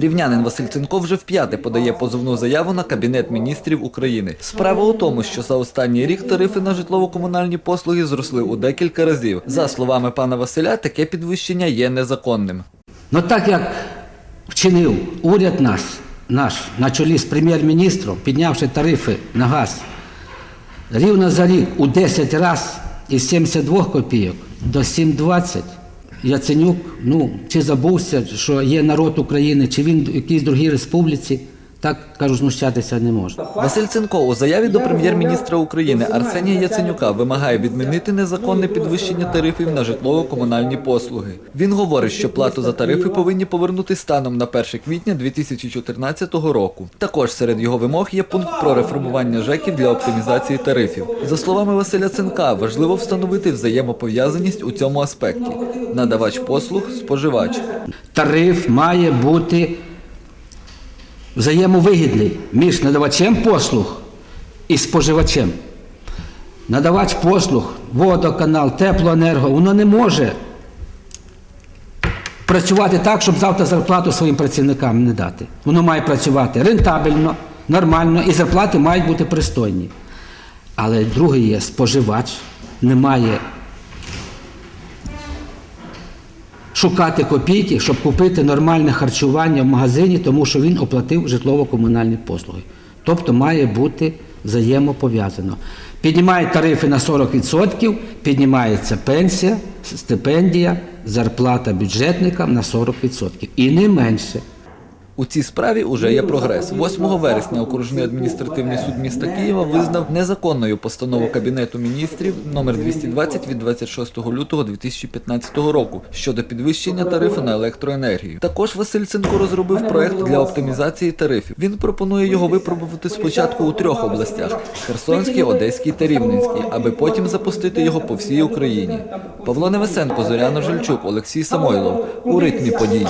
Рівнянин Василь Цинков вже вп'яте подає позовну заяву на Кабінет міністрів України. Справа у тому, що за останній рік тарифи на житлово-комунальні послуги зросли у декілька разів. За словами пана Василя, таке підвищення є незаконним. Ну так як вчинив уряд наш, наш на чолі з прем'єр-міністром, піднявши тарифи на газ рівно за рік у 10 разів із 72 копійок до 7,20, Яценюк, ну, чи забувся, що є народ України, чи він в якійсь другій республіці, так кажу, знущатися не можна. Василь Цинков у заяві до прем'єр-міністра України Арсенія Яценюка вимагає відмінити незаконне підвищення тарифів на житлово-комунальні послуги. Він говорить, що плату за тарифи повинні повернути станом на 1 квітня 2014 року. Також серед його вимог є пункт про реформування ЖЕКів для оптимізації тарифів. За словами Василя Цинка, важливо встановити взаємопов'язаність у цьому аспекті: надавач послуг, споживач. Тариф має бути взаємовигідний між надавачем послуг і споживачем. Надавач послуг, водоканал, теплоенерго, воно не може працювати так, щоб завтра зарплату своїм працівникам не дати. Воно має працювати рентабельно, нормально, і зарплати мають бути пристойні. Але другий є споживач, не шукати копійки, щоб купити нормальне харчування в магазині, тому що він оплатив житлово-комунальні послуги. Тобто має бути взаємопов'язано. Піднімає тарифи на 40%, піднімається пенсія, стипендія, зарплата бюджетникам на 40%. І не менше. У цій справі уже є прогрес. 8 вересня окружний адміністративний суд міста Києва визнав незаконною постанову Кабінету міністрів номер 220 від 26 лютого 2015 року щодо підвищення тарифу на електроенергію. Також Василь Цинко розробив проект для оптимізації тарифів. Він пропонує його випробувати спочатку у трьох областях: Херсонській, Одеській та Рівненській, аби потім запустити його по всій Україні. Павло Невесенко, Зоряна Жильчук, Олексій Самойлов у ритмі подій.